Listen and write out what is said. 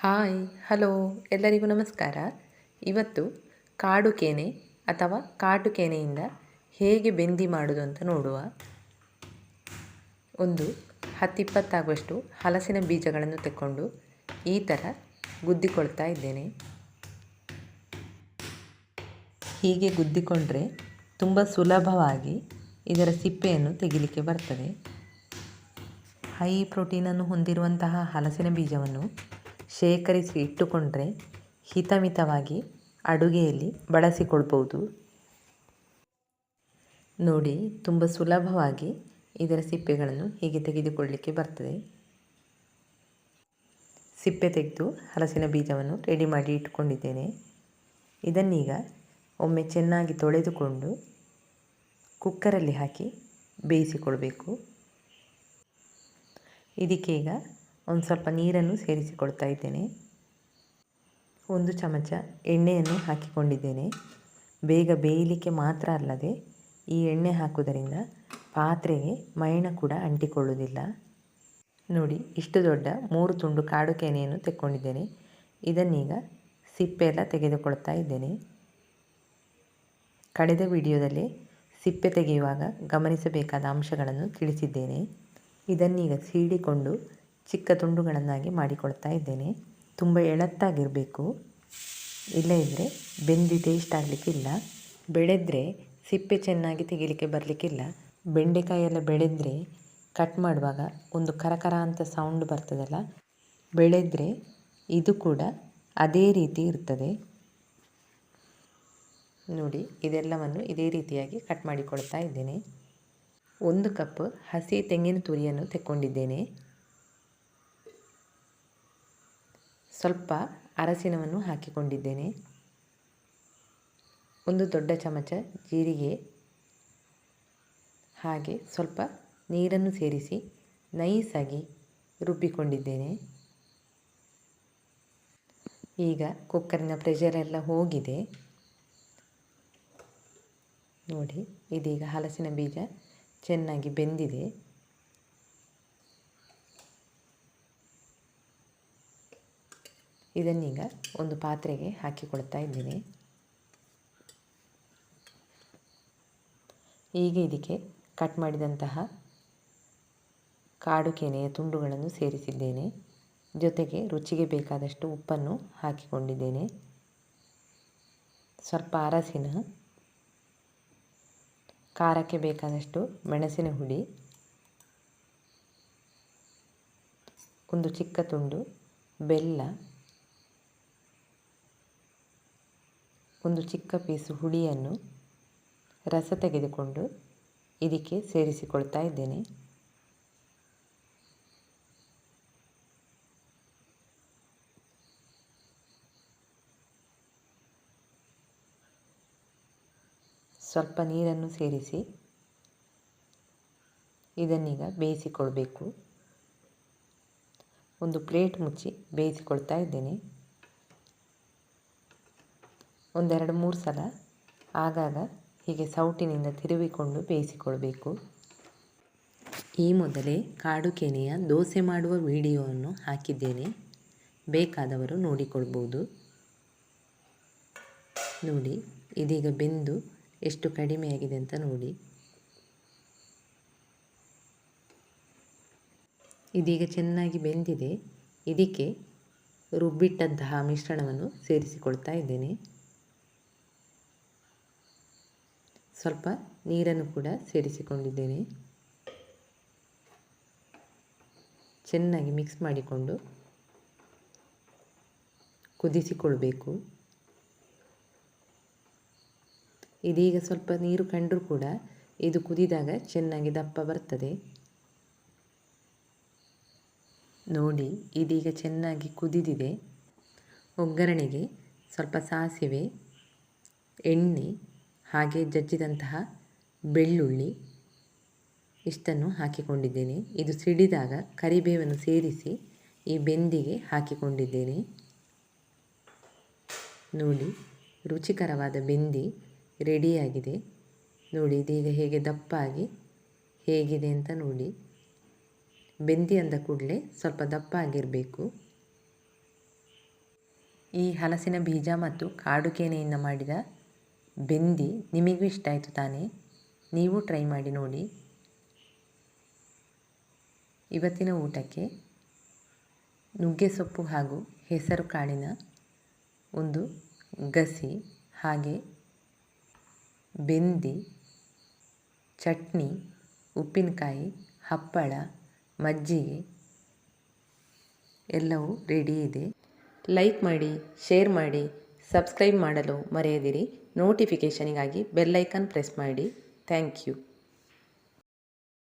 Hi, hello, ಎಲ್ಲರಿಗೂ ನಮಸ್ಕಾರ. ಇವತ್ತು ಕಾಡು ಕೇನೆ ಅಥವಾ ಕಾಟು ಕೇನೆಯಿಂದ ಹೇಗೆ ಬೆಂದಿ ಮಾಡೋದು ಅಂತ ನೋಡುವ ಒಂದು ಹತ್ತಿಪ್ಪತ್ತಾಗುವಷ್ಟು ಹಲಸಿನ ಬೀಜಗಳನ್ನು ತೆಕ್ಕೊಂಡು ಈ ಥರ ಗುದ್ದಿಕೊಳ್ತಾ ಇದ್ದೇನೆ. ಹೀಗೆ ಗುದ್ದಿಕೊಂಡ್ರೆ ತುಂಬ ಸುಲಭವಾಗಿ ಇದರ ಸಿಪ್ಪೆಯನ್ನು ತೆಗಿಲಿಕ್ಕೆ ಬರ್ತದೆ. ಹೈ ಪ್ರೋಟೀನನ್ನು ಹೊಂದಿರುವಂತಹ ಹಲಸಿನ ಬೀಜವನ್ನು ಶೇಖರಿಸಿ ಇಟ್ಟುಕೊಂಡ್ರೆ ಹಿತಮಿತವಾಗಿ ಅಡುಗೆಯಲ್ಲಿ ಬಳಸಿಕೊಳ್ಬೋದು ನೋಡಿ, ತುಂಬ ಸುಲಭವಾಗಿ ಇದರ ಸಿಪ್ಪೆಗಳನ್ನು ಹೀಗೆ ತೆಗೆದುಕೊಳ್ಳಲಿಕ್ಕೆ ಬರ್ತದೆ. ಸಿಪ್ಪೆ ತೆಗೆದು ಹಲಸಿನ ಬೀಜವನ್ನು ರೆಡಿ ಮಾಡಿ ಇಟ್ಟುಕೊಂಡಿದ್ದೇನೆ. ಇದನ್ನೀಗ ಒಮ್ಮೆ ಚೆನ್ನಾಗಿ ತೊಳೆದುಕೊಂಡು ಕುಕ್ಕರಲ್ಲಿ ಹಾಕಿ ಬೇಯಿಸಿಕೊಳ್ಬೇಕು. ಇದಕ್ಕೀಗ ಒಂದು ಸ್ವಲ್ಪ ನೀರನ್ನು ಸೇರಿಸಿಕೊಳ್ತಾ ಇದ್ದೇನೆ. ಒಂದು ಚಮಚ ಎಣ್ಣೆಯನ್ನು ಹಾಕಿಕೊಂಡಿದ್ದೇನೆ. ಬೇಗ ಬೇಯಲಿಕ್ಕೆ ಮಾತ್ರ ಅಲ್ಲದೆ ಈ ಎಣ್ಣೆ ಹಾಕುವುದರಿಂದ ಪಾತ್ರೆಗೆ ಮೈಣ ಕೂಡ ಅಂಟಿಕೊಳ್ಳುವುದಿಲ್ಲ. ನೋಡಿ, ಇಷ್ಟು ದೊಡ್ಡ ಮೂರು ತುಂಡು ಕಾಡು ಕೆನೆಯನ್ನು ತೆಕ್ಕೊಂಡಿದ್ದೇನೆ. ಇದನ್ನೀಗ ಸಿಪ್ಪೆ ಎಲ್ಲ ತೆಗೆದುಕೊಳ್ತಾ ಇದ್ದೇನೆ. ಕಳೆದ ವಿಡಿಯೋದಲ್ಲಿ ಸಿಪ್ಪೆ ತೆಗೆಯುವಾಗ ಗಮನಿಸಬೇಕಾದ ಅಂಶಗಳನ್ನು ತಿಳಿಸಿದ್ದೇನೆ. ಇದನ್ನೀಗ ಸೀಡಿಕೊಂಡು ಚಿಕ್ಕ ತುಂಡುಗಳನ್ನಾಗಿ ಮಾಡಿಕೊಳ್ತಾ ಇದ್ದೇನೆ. ತುಂಬ ಎಳತ್ತಾಗಿರಬೇಕು. ಇಲ್ಲದಿದ್ದರೆ ಬೆಂದಿ ಟೇಸ್ಟ್ ಆಗಲಿಕ್ಕಿಲ್ಲ. ಬೆಳೆದ್ರೆ ಸಿಪ್ಪೆ ಚೆನ್ನಾಗಿ ತೆಗಿಲಿಕ್ಕೆ ಬರಲಿಕ್ಕಿಲ್ಲ. ಬೆಂಡೆಕಾಯಿ ಎಲ್ಲ ಬೆಳೆದ್ರೆ ಕಟ್ ಮಾಡುವಾಗ ಒಂದು ಕರಕರ ಅಂತ ಸೌಂಡ್ ಬರ್ತದಲ್ಲ, ಬೆಳೆದ್ರೆ ಇದು ಕೂಡ ಅದೇ ರೀತಿ ಇರ್ತದೆ. ನೋಡಿ, ಇದೆಲ್ಲವನ್ನು ಇದೇ ರೀತಿಯಾಗಿ ಕಟ್ ಮಾಡಿಕೊಳ್ತಾ ಇದ್ದೇನೆ. ಒಂದು ಕಪ್ ಹಸಿ ತೆಂಗಿನ ತುರಿಯನ್ನು ತೆಕ್ಕೊಂಡಿದ್ದೇನೆ. ಸ್ವಲ್ಪ ಅರಸಿನವನ್ನು ಹಾಕಿಕೊಂಡಿದ್ದೇನೆ. ಒಂದು ದೊಡ್ಡ ಚಮಚ ಜೀರಿಗೆ ಹಾಗೆ ಸ್ವಲ್ಪ ನೀರನ್ನು ಸೇರಿಸಿ ನೈಸಾಗಿ ರುಬ್ಬಿಕೊಂಡಿದ್ದೇನೆ. ಈಗ ಕುಕ್ಕರಿನ ಪ್ರೆಷರ್ ಎಲ್ಲ ಹೋಗಿದೆ. ನೋಡಿ, ಇದೀಗ ಹಲಸಿನ ಬೀಜ ಚೆನ್ನಾಗಿ ಬೆಂದಿದೆ. ಇದನ್ನೀಗ ಒಂದು ಪಾತ್ರೆಗೆ ಹಾಕಿಕೊಳ್ತಾ ಇದ್ದೀನಿ. ಈಗ ಇದಕ್ಕೆ ಕಟ್ ಮಾಡಿದಂತಹ ಕಾಡು ಕೆನೆಯ ತುಂಡುಗಳನ್ನು ಸೇರಿಸಿದ್ದೇನೆ. ಜೊತೆಗೆ ರುಚಿಗೆ ಬೇಕಾದಷ್ಟು ಉಪ್ಪನ್ನು ಹಾಕಿಕೊಂಡಿದ್ದೇನೆ. ಸ್ವಲ್ಪ ಅರಸಿನ ಖಾರಕ್ಕೆ ಬೇಕಾದಷ್ಟು ಮೆಣಸಿನ ಹುಡಿ ಒಂದು ಚಿಕ್ಕ ತುಂಡು, ಬೆಲ್ಲ ಒಂದು ಚಿಕ್ಕ ಪೀಸು ಹುಳಿಯನ್ನು ರಸ ತೆಗೆದುಕೊಂಡು ಇದಕ್ಕೆ ಸೇರಿಸಿಕೊಳ್ತಾ ಇದ್ದೇನೆ. ಸ್ವಲ್ಪ ನೀರನ್ನು ಸೇರಿಸಿ ಇದನ್ನೀಗ ಬೇಯಿಸಿಕೊಳ್ಬೇಕು. ಒಂದು ಪ್ಲೇಟ್ ಮುಚ್ಚಿ ಬೇಯಿಸಿಕೊಳ್ತಾ ಇದ್ದೇನೆ. ಒಂದೆರಡು ಮೂರು ಸಲ ಆಗಾಗ ಹೀಗೆ ಸೌಟಿನಿಂದ ತಿರುವಿಕೊಂಡು ಬೇಯಿಸಿಕೊಳ್ಬೇಕು. ಈ ಮೊದಲೇ ಕಾಡು ಕೆನೆಯ ದೋಸೆ ಮಾಡುವ ವಿಡಿಯೋವನ್ನು ಹಾಕಿದ್ದೇನೆ. ಬೇಕಾದವರು ನೋಡಿಕೊಳ್ಬೋದು. ನೋಡಿ, ಇದೀಗ ಬೆಂದು ಎಷ್ಟು ಕಡಿಮೆಯಾಗಿದೆ ಅಂತ ನೋಡಿ. ಇದೀಗ ಚೆನ್ನಾಗಿ ಬೆಂದಿದೆ. ಇದಕ್ಕೆ ರುಬ್ಬಿಟ್ಟಂತಹ ಮಿಶ್ರಣವನ್ನು ಸೇರಿಸಿಕೊಳ್ತಾ ಇದ್ದೇನೆ. ಸ್ವಲ್ಪ ನೀರನ್ನು ಕೂಡ ಸೇರಿಸಿಕೊಂಡಿದ್ದೇನೆ. ಚೆನ್ನಾಗಿ ಮಿಕ್ಸ್ ಮಾಡಿಕೊಂಡು ಕುದಿಸಿಕೊಳ್ಬೇಕು. ಇದೀಗ ಸ್ವಲ್ಪ ನೀರು ಕಂಡರೂ ಕೂಡ ಇದು ಕುದಿದಾಗ ಚೆನ್ನಾಗಿ ದಪ್ಪ ಬರ್ತದೆ. ನೋಡಿ, ಇದೀಗ ಚೆನ್ನಾಗಿ ಕುದಿದಿದೆ. ಒಗ್ಗರಣೆಗೆ ಸ್ವಲ್ಪ ಸಾಸಿವೆ, ಎಣ್ಣೆ ಹಾಗೆ ಜಜ್ಜಿದಂತಹ ಬೆಳ್ಳುಳ್ಳಿ ಇಷ್ಟನ್ನು ಹಾಕಿಕೊಂಡಿದ್ದೇನೆ. ಇದು ಸಿಡಿದಾಗ ಕರಿಬೇವನ್ನು ಸೇರಿಸಿ ಈ ಬೆಂದಿಗೆ ಹಾಕಿಕೊಂಡಿದ್ದೇನೆ. ನೋಡಿ, ರುಚಿಕರವಾದ ಬೆಂದಿ ರೆಡಿಯಾಗಿದೆ. ನೋಡಿ ಇದೀಗ ಹೇಗೆ ದಪ್ಪಾಗಿ ಹೇಗಿದೆ ಅಂತ ನೋಡಿ. ಬೆಂದಿ ಅಂದ ಕೂಡಲೇ ಸ್ವಲ್ಪ ದಪ್ಪ ಆಗಿರಬೇಕು ಈ ಹಲಸಿನ ಬೀಜ ಮತ್ತು ಕಾಡು ಕೇನೆಯಿಂದ ಮಾಡಿದ ಬೆಂದಿ, ನಿಮಗೂ ಇಷ್ಟ ಆಯಿತು ತಾನೇ? ನೀವು ಟ್ರೈ ಮಾಡಿ ನೋಡಿ. ಇವತ್ತಿನ ಊಟಕ್ಕೆ ನುಗ್ಗೆ ಸೊಪ್ಪು ಹಾಗೂ ಹೆಸರು ಕಾಳಿನ ಒಂದು ಗಸಿ ಹಾಗೆ ಬೆಂದಿ, ಚಟ್ನಿ, ಉಪ್ಪಿನಕಾಯಿ, ಹಪ್ಪಳ, ಮಜ್ಜಿಗೆ ಎಲ್ಲವೂ ರೆಡಿ ಇದೆ. ಲೈಕ್ ಮಾಡಿ ಶೇರ್ ಮಾಡಿ. ಸಬ್ಸ್ಕ್ರೈಬ್ ಮಾಡಲು ಮರೆಯದಿರಿ. ನೋಟಿಫಿಕೇಷನಿಗಾಗಿ ಬೆಲ್ಲೈಕನ್ ಪ್ರೆಸ್ ಮಾಡಿ. Thank you